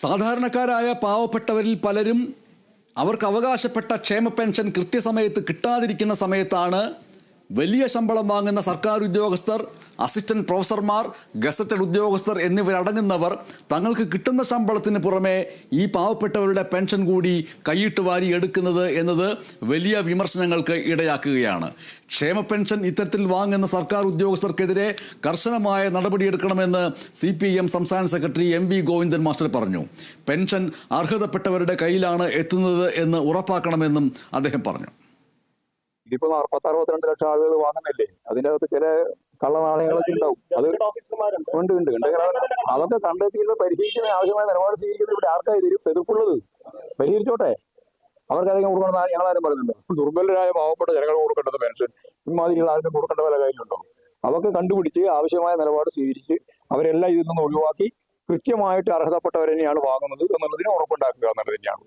സാധാരണക്കാരായ പാവപ്പെട്ടവരിൽ പലരും അവർക്ക് അവകാശപ്പെട്ട ക്ഷേമ പെൻഷൻ കൃത്യസമയത്ത് കിട്ടാതിരിക്കുന്ന സമയത്താണ് വലിയ ശമ്പളം വാങ്ങുന്ന സർക്കാർ ഉദ്യോഗസ്ഥർ അസിസ്റ്റന്റ് പ്രൊഫസർമാർ ഗസറ്റഡ് ഉദ്യോഗസ്ഥർ എന്നിവരടങ്ങുന്നവർ തങ്ങൾക്ക് കിട്ടുന്ന ശമ്പളത്തിന് പുറമെ ഈ പാവപ്പെട്ടവരുടെ പെൻഷൻ കൂടി കൈയിട്ട് വാരി എടുക്കുന്നത് എന്നത് വലിയ വിമർശനങ്ങൾക്ക് ഇടയാക്കുകയാണ്. ക്ഷേമ പെൻഷൻ ഇത്തരത്തിൽ വാങ്ങുന്ന സർക്കാർ ഉദ്യോഗസ്ഥർക്കെതിരെ കർശനമായ നടപടിയെടുക്കണമെന്ന് സി പി എം സംസ്ഥാന secretary M V Govindan master പറഞ്ഞു. പെൻഷൻ അർഹതപ്പെട്ടവരുടെ കയ്യിലാണ് എത്തുന്നത് എന്ന് ഉറപ്പാക്കണമെന്നും അദ്ദേഹം പറഞ്ഞു. ഇതിപ്പോ അറുപത്തി അറുപത്തിരണ്ട് ലക്ഷം ആളുകൾ വാങ്ങുന്നില്ലേ? അതിന്റെ അകത്ത് ചില കള്ളനാണയങ്ങളൊക്കെ ഉണ്ടാവും. അത് ഉണ്ട് ഉണ്ട്. ഉണ്ട് അത് അതൊക്കെ കണ്ടെത്തിയിരുന്ന പരിഹരിക്കുന്ന ആവശ്യമായ നിലപാട് സ്വീകരിക്കുന്നത് ഇവിടെ ആർക്കായി തരും എതിർപ്പുള്ളത്. പരിഹരിച്ചോട്ടെ അവർക്ക് അധികം കൊടുക്കണം ഞങ്ങളാരും പറയുന്നുണ്ട് ദുർബലരായ പാവപ്പെട്ട ജനങ്ങൾ കൊടുക്കേണ്ടത് പെൻഷൻ. ഇമാതിരിയുള്ള ആർക്കും കൊടുക്കേണ്ട വില കാര്യമുണ്ടോ അതൊക്കെ കണ്ടുപിടിച്ച് ആവശ്യമായ നിലപാട് സ്വീകരിച്ച് അവരെല്ലാം ഇതിൽ നിന്ന് ഒഴിവാക്കി കൃത്യമായിട്ട് അർഹതപ്പെട്ടവരെ തന്നെയാണ് വാങ്ങുന്നത്. എന്നുള്ളതിന് ഉറപ്പുണ്ടാക്കുക എന്നുള്ളത് തന്നെയാണ്.